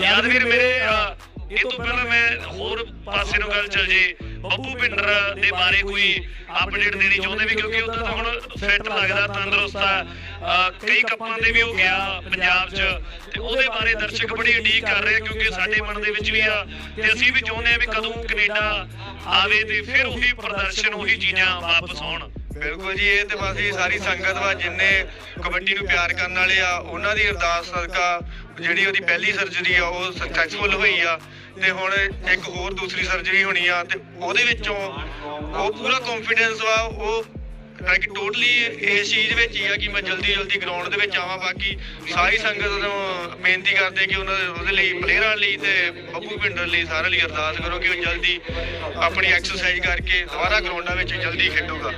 ਯਾਦਵੀਰ ਮੇਰੇ ਇਹ ਤੋਂ ਪਹਿਲਾਂ ਮੈਂ ਹੋਰ ਪਾਸੇ ਨੂੰ ਗੱਲ ਚੱਲ ਜੇ, ਬੱਬੂ ਪਿੰਡਰ ਦੇ ਬਾਰੇ ਕੋਈ ਅਪਡੇਟ ਦੇਣੀ ਚਾਹੁੰਦੇ ਵੀ, ਕਿਉਂਕਿ ਉਹਦਾ ਤਾਂ ਹੁਣ ਫਿੱਟ ਲੱਗਦਾ, ਤੰਦਰੁਸਤ ਆ। ਕਈ ਕੱਪਾਂ ਦੇ ਵੀ ਹੋ ਗਿਆ ਪੰਜਾਬ 'ਚ, ਤੇ ਉਹਦੇ ਬਾਰੇ ਦਰਸ਼ਕ ਬੜੀ ਉਡੀਕ ਕਰ ਰਹੇ ਕਿਉਂਕਿ ਸਾਡੇ ਮਨ ਦੇ ਵਿੱਚ ਵੀ ਆ, ਤੇ ਅਸੀਂ ਵੀ ਚਾਹੁੰਦੇ ਆ ਵੀ ਕਦੋਂ ਕੈਨੇਡਾ ਆਵੇ ਤੇ ਫਿਰ ਉਹੀ ਪ੍ਰਦਰਸ਼ਨ, ਉਹੀ ਚੀਜ਼ਾਂ ਵਾਪਸ ਆਉਣ। ਬਿਲਕੁਲ ਜੀ, ਇਹ ਤੇ ਬਸ ਇਹ ਸਾਰੀ ਸੰਗਤ ਵਾ, ਜਿੰਨੇ ਕਬੱਡੀ ਨੂੰ ਪਿਆਰ ਕਰਨ ਵਾਲੇ ਆ, ਉਹਨਾਂ ਦੀ ਅਰਦਾਸ ਸਦਕਾ ਜਿਹੜੀ ਉਹਦੀ ਪਹਿਲੀ ਸਰਜਰੀ ਆ, ਉਹ ਸਕਸੈਸਫੁਲ ਹੋਈ ਆ। ਤੇ ਹੁਣ ਇੱਕ ਹੋਰ ਦੂਸਰੀ ਸਰਜਰੀ ਹੋਣੀ ਆ, ਤੇ ਉਹਦੇ ਵਿੱਚੋਂ ਉਹ ਪੂਰਾ ਕੌਨਫੀਡੈਂਸ ਵਾ, ਉਹ ਲਾਈਕ ਟੋਟਲੀ ਇਸ ਚੀਜ਼ ਵਿੱਚ ਹੀ ਆ ਕਿ ਮੈਂ ਜਲਦੀ ਜਲਦੀ ਗਰਾਊਂਡ ਦੇ ਵਿੱਚ ਆਵਾਂ ਬਾਕੀ ਸਾਰੀ ਸੰਗਤ ਨੂੰ ਬੇਨਤੀ ਕਰਦੇ ਕਿ ਉਹਨਾਂ ਦੇ ਉਹਦੇ ਲਈ ਪਲੇਅਰਾਂ ਲਈ ਤੇ ਬੱਬੂ ਪਿੰਡਰ ਲਈ ਸਾਰਿਆਂ ਲਈ ਅਰਦਾਸ ਕਰੋ ਕਿ ਉਹ ਜਲਦੀ ਆਪਣੀ ਐਕਸਰਸਾਈਜ਼ ਕਰਕੇ ਦੁਬਾਰਾ ਗਰਾਊਂਡਾਂ ਵਿੱਚ ਜਲਦੀ ਖੇਡੂਗਾ।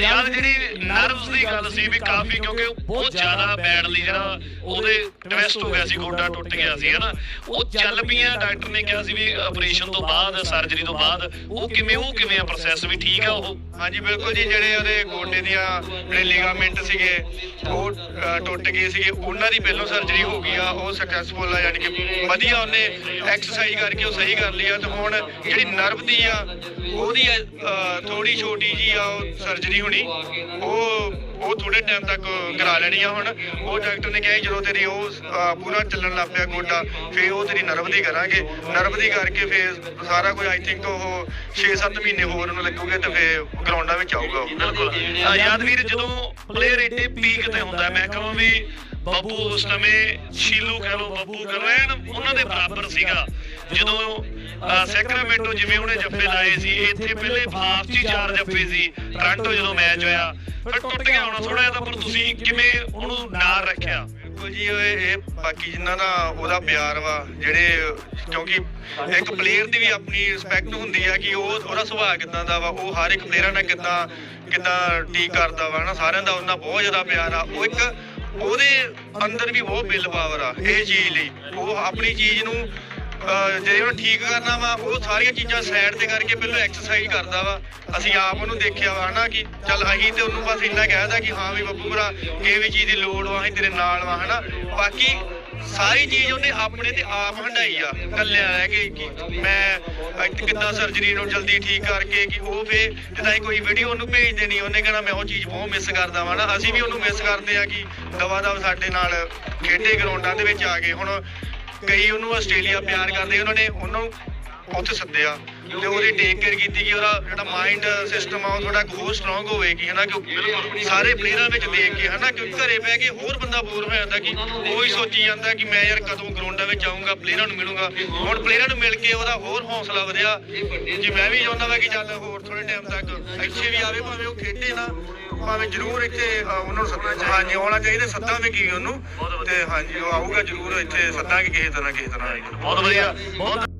ਯਾਰ ਜਿਹੜੀ ਨਰਵਸ ਦੀ ਗੱਲ ਸੀ ਵੀ ਕਾਫੀ ਕਿਉਂਕਿ ਉਹ ਬਹੁਤ ਜ਼ਿਆਦਾ ਬੈਡਲੀ ਜਿਹੜਾ ਉਹਦੇ ਟਵਿਸਟ ਹੋ ਗਿਆ ਸੀ ਗੋਡਾ ਟੁੱਟ ਗਿਆ ਸੀ ਹਨਾ? ਉਹ ਚੱਲ ਪਈਆਂ ਡਾਕਟਰ ਨੇ ਕਿਹਾ ਸੀ ਵੀ ਆਪਰੇਸ਼ਨ ਤੋਂ ਬਾਅਦ ਸਰਜਰੀ ਤੋਂ ਬਾਅਦ ਉਹ ਕਿਵੇਂ ਉਹ ਕਿਵੇਂ ਆ ਪ੍ਰੋਸੈਸ ਵੀ ਠੀਕ ਆ ਉਹ? ਹਾਂਜੀ ਬਿਲਕੁਲ ਜੀ ਜਿਹੜੇ ਉਹਦੇ ਗੋਡੇ ਦੀਆਂ ਜਿਹੜੇ ਲਿਗਾਮੈਂਟ ਸੀਗੇ, ਉਹ ਟੁੱਟ ਗਏ ਸੀਗੇ। ਉਹਨਾਂ ਦੀ ਪਹਿਲੋਂ ਸਰਜਰੀ ਹੋ ਗਈ ਆ, ਉਹ ਸਕਸੈਸਫੁਲ ਆ, ਯਾਨੀ ਕਿ ਵਧੀਆ ਉਹਨੇ ਐਕਸਰਸਾਈਜ਼ ਕਰਕੇ ਉਹ ਸਹੀ ਕਰ ਲਈ ਆ। ਤੇ ਹੁਣ ਜਿਹੜੀ ਨਰਵ ਦੀ ਆ, ਉਹਦੀ ਥੋੜੀ ਛੋਟੀ ਜੀ ਆ ਉਹ ਸਰਜਰੀ ਹੋਣੀ, ਉਹ ਉਹ ਥੋੜੇ ਟਾਈਮ ਤੱਕ ਕਰਾ ਲੈਣੀ ਆ ਹੁਣ। ਉਹ ਡਾਕਟਰ ਨੇ ਕਿਹਾ ਸੀ ਜਦੋਂ ਤੇਰੀ ਉਹ ਅ, ਪੂਰਾ ਚੱਲਣ ਲੱਗ ਪਿਆ ਗੋਡਾ ਫੇਰ ਉਹ ਤੇਰੀ ਨਰਵ ਦੀ ਕਰਾਂਗੇ। ਨਰਵ ਦੀ ਕਰਕੇ ਫੇਰ ਸਾਰਾ ਕੁਝ ਆਈ ਥਿੰਕ ਉਹ 6-7 ਮਹੀਨੇ ਹੋਰ ਉਹਨੂੰ ਲੱਗੂਗੇ ਤੇ ਫੇਰ ਗਰਾਊਂਡਾਂ ਵਿੱਚ ਆਊਗਾ ਉਹ। ਬਿਲਕੁਲ। ਅਹ ਯਾਦਵੀਰ ਜਦੋਂ ਪਲੇਅਰ ਏਡੇ ਪੀਕ ਤੇ ਹੁੰਦਾ ਮੈਂ ਕਹਾਂ ਵੀ ਬੱਬੂ ਉਸ ਸਮੇਂ ਸ਼ੀਲੂ ਕਹਿ ਲੋ ਬੱਬੂ ਕਹ ਲੋ ਐਨ ਉਹਨਾਂ ਦੇ ਬਰਾਬਰ ਸੀਗਾ। ਜਦੋਂ ਅਹ ਸੈਕਰਾਮੈਂਟੋ ਜਿਵੇਂ ਉਹਨੇ ਜੱਫੇ ਲਾਏ ਸੀ, ਇੱਥੇ ਪਹਿਲੇ ਫਾਸਟ ਹੀ ਚਾਰ ਜੱਫੇ ਸੀ ਟੋਰਾਂਟੋ ਜਦੋਂ ਮੈਚ ਹੋਇਆ, ਫਿਰ ਟੁੱਟ ਗਿਆ ਹੋਣਾ ਥੋੜਾ ਜਿਹਾ ਤਾਂ, ਪਰ ਤੁਸੀਂ ਕਿਵੇਂ ਉਹਨੂੰ ਨਾਲ ਰੱਖਿਆ? ਬਿਲਕੁਲ ਜੀ ਇਹ ਬਾਕੀ ਜਿਨ੍ਹਾਂ ਦਾ ਉਹਦਾ ਪਿਆਰ ਵਾ, ਜਿਹੜੇ, ਕਿਉਂਕਿ ਇੱਕ ਪਲੇਅਰ ਦੀ ਵੀ ਆਪਣੀ ਰਿਸਪੈਕਟ ਹੁੰਦੀ ਆ ਕਿ ਉਹ, ਉਹਦਾ ਸੁਭਾਅ ਕਿਦਾਂ ਦਾ ਵਾ, ਉਹ ਹਰ ਇੱਕ ਪਲੇਅਰਾਂ ਨਾਲ ਕਿਦਾਂ ਕਿਦਾਂ ਟੀ ਕਰਦਾ ਵਾ, ਨਾ ਸਾਰਿਆਂ ਦਾ ਉਹਨਾਂ ਬਹੁਤ ਜ਼ਿਆਦਾ ਪਿਆਰ ਆ, ਉਹ ਇੱਕ ਉਹਦੇ ਅੰਦਰ ਵੀ ਬਹੁਤ ਬਿੱਲ ਪਾਵਰ ਆ, ਇਹ ਚੀਜ਼ ਲਈ, ਉਹ ਆਪਣੀ ਚੀਜ਼ ਨੂੰ ਜੇ ਉਹਨੂੰ ਠੀਕ ਕਰਨਾ ਵਾ, ਉਹ ਸਾਰੀਆਂ ਚੀਜ਼ਾਂ ਸਾਈਡ ਤੇ ਕਰਕੇ ਪਹਿਲਾਂ ਐਕਸਰਸਾਈਜ਼ ਕਰਦਾ ਵਾ। ਅਸੀਂ ਆਪ ਉਹਨੂੰ ਦੇਖਿਆ ਵਾ, ਹਨਾ ਕਿ ਚੱਲ ਅਸੀਂ ਤੇ ਉਹਨੂੰ ਬਸ ਇੰਨਾ ਕਹਿਦਾ ਕਿ ਹਾਂ ਵੀ ਬੱਬੂ ਭਰਾ ਇਹ ਵੀ ਚੀਜ਼ ਦੀ ਲੋੜ ਵਾ, ਅਸੀਂ ਤੇਰੇ ਨਾਲ ਵਾ, ਹਨਾ। ਬਾਕੀ ਸਾਰੀ ਚੀਜ਼ ਉਹਨੇ ਆਪਣੇ ਤੇ ਆਪ ਹੰਡਾਈ ਆ ਕੱਲਿਆ ਰਹਿ ਕੇ ਕਿ ਮੈਂ ਕਿੱਦਾਂ ਸਰਜਰੀ ਨੂੰ ਜਲਦੀ ਠੀਕ ਕਰਕੇ ਕਿ ਉਹ ਫੇ ਜਿੱਦਾਂ ਕੋਈ ਵੀਡੀਓ ਉਹਨੂੰ ਭੇਜ ਦੇਣੀ, ਉਹਨੇ ਕਹਿਣਾ ਮੈਂ ਉਹ ਚੀਜ਼ ਬਹੁਤ ਮਿਸ ਕਰਦਾ ਵਾਂ ਨਾ ਅਸੀਂ ਵੀ ਉਹਨੂੰ ਮਿਸ ਕਰਦੇ ਆ ਕਿ ਦਵਾ ਦਵ ਸਾਡੇ ਨਾਲ ਖੇਡੇ ਗਰਾਊਂਡਾਂ ਦੇ ਵਿੱਚ ਆ ਗਏ। ਹੁਣ ਕਈ ਉਹਨੂੰ ਆਸਟ੍ਰੇਲੀਆ ਪਿਆਰ ਕਰਦੇ, ਉਹਨਾਂ ਨੇ ਉਹਨੂੰ ਉੱਥੇ ਸੱਦਿਆ ਤੇ ਉਹਦੀ ਟੇਕ ਕੇਅਰ ਕੀਤੀ ਕਿ ਉਹਦਾ ਜਿਹੜਾ ਮਾਈਂਡ ਸਿਸਟਮ ਆ, ਉਹ ਥੋੜਾ ਹੋਰ ਸਟਰੋਂਗ ਹੋਵੇ ਕਿ ਹਨਾ ਕਿ ਸਾਰੇ ਪਲੇਅਰਾਂ ਵਿੱਚ ਦੇਖ ਕੇ, ਹਨਾ ਕਿ ਘਰੇ ਬਹਿ ਕੇ ਹੋਰ ਬੰਦਾ ਬੋਰ ਹੋ ਜਾਂਦਾ ਕਿ ਉਹ ਹੀ ਸੋਚੀ ਜਾਂਦਾ ਕਿ ਮੈਂ ਯਾਰ ਕਦੋਂ ਗਰਾਊਂਡਾਂ ਵਿੱਚ ਆਉਂਗਾ ਪਲੇਅਰਾਂ ਨੂੰ ਮਿਲੂੰਗਾ। ਹੁਣ ਪਲੇਅਰਾਂ ਨੂੰ ਮਿਲ ਕੇ ਉਹਦਾ ਹੋਰ ਹੌਸਲਾ ਵਧਿਆ ਕਿ ਮੈਂ ਵੀ ਚਾਹੁੰਦਾ ਵਾ ਕਿ ਚੱਲ ਹੋਰ ਥੋੜੇ ਟਾਈਮ ਤੱਕ ਇੱਥੇ ਵੀ ਆਵੇ, ਭਾਵੇਂ ਉਹ ਖੇਡੇ ਨਾ ਭਾਵੇਂ ਜ਼ਰੂਰ ਇੱਥੇ ਉਹਨਾਂ ਨੂੰ ਸੱਦਣਾ ਚਾਹੀਦਾ ਹਾਂਜੀ ਆਉਣਾ ਚਾਹੀਦਾ ਸੱਦਾਂਗੇ ਕੀ ਉਹਨੂੰ? ਤੇ ਹਾਂਜੀ ਉਹ ਆਊਗਾ ਜ਼ਰੂਰ ਇੱਥੇ ਸੱਦਾਂਗੇ ਕਿਸੇ ਤਰ੍ਹਾਂ ਕਿਸੇ ਤਰ੍ਹਾਂ। ਬਹੁਤ ਵਧੀਆ ਬਹੁਤ